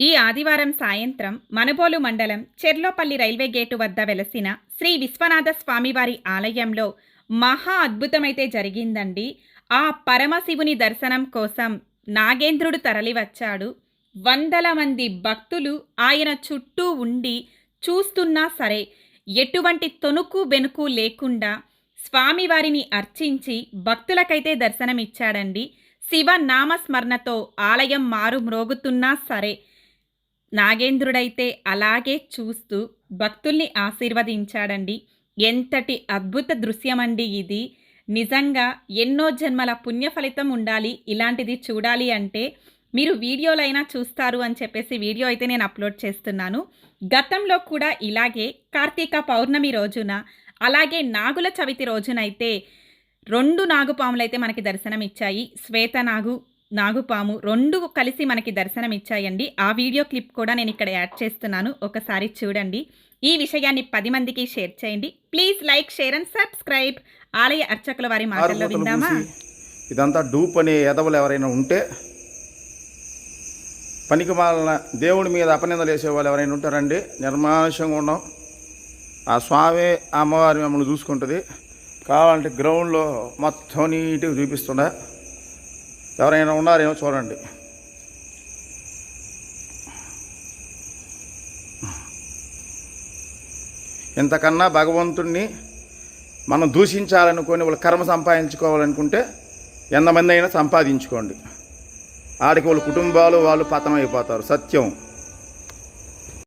ఈ ఆదివారం సాయంత్రం మనబోలు మండలం చెర్లోపల్లి రైల్వే గేటు వద్ద వెలసిన శ్రీ విశ్వనాథ స్వామివారి ఆలయంలో మహా అద్భుతమైతే జరిగిందండి. ఆ పరమశివుని దర్శనం కోసం నాగేంద్రుడు తరలివచ్చాడు. వందల మంది భక్తులు ఆయన చుట్టూ ఉండి చూస్తున్నా సరే ఎటువంటి తొనుకు బెనుకు లేకుండా స్వామివారిని అర్చించి భక్తులకైతే దర్శనమిచ్చాడండి. శివ నామస్మరణతో ఆలయం మారు మ్రోగుతున్నా సరే నాగేంద్రుడైతే అలాగే చూస్తూ భక్తుల్ని ఆశీర్వదించాడండి. ఎంతటి అద్భుత దృశ్యమండి ఇది. నిజంగా ఎన్నో జన్మల పుణ్య ఫలితం ఉండాలి ఇలాంటిది చూడాలి అంటే మీరు వీడియోలైనా చూస్తారు అని చెప్పేసి వీడియో అయితే నేను అప్లోడ్ చేస్తున్నాను. గతంలో కూడా ఇలాగే కార్తీక పౌర్ణమి రోజున అలాగే నాగుల చవితి రోజునైతే రెండు నాగుపాములు అయితే మనకి దర్శనం ఇచ్చాయి శ్వేత నాగు నాగుపాము రెండు కలిసి మనకి దర్శనం ఇచ్చాయండి ఆ వీడియో క్లిప్ కూడా నేను ఇక్కడ యాడ్ చేస్తున్నాను. ఒకసారి చూడండి. ఈ విషయాన్ని పది మందికి షేర్ చేయండి. Please like share and subscribe. ఆలయ అర్చకుల వారి మాటల్లో విందామా? ఇదంతా డూప్ అనే ఎదవలు ఎవరైనా ఉంటే పనికి మాలిన దేవుడి మీద అపనిందలు వేసే వాళ్ళు ఎవరైనా ఉంటారండి. నిర్మానుషంగా ఉన్నాం ఆ స్వామి అమ్మవారి మమ్మల్ని చూసుకుంటుంది. కావాలంటే గ్రౌండ్లో మొత్తం నీట్గా చూపిస్తుండ. ఎవరైనా ఉన్నారేమో చూడండి. ఇంతకన్నా భగవంతుణ్ణి మనం దూషించాలనుకొని వాళ్ళ కర్మ సంపాదించుకోవాలనుకుంటే ఎంతమంది అయినా సంపాదించుకోండి. ఆడికి వాళ్ళ కుటుంబాలు వాళ్ళు పతనం అయిపోతారు సత్యం.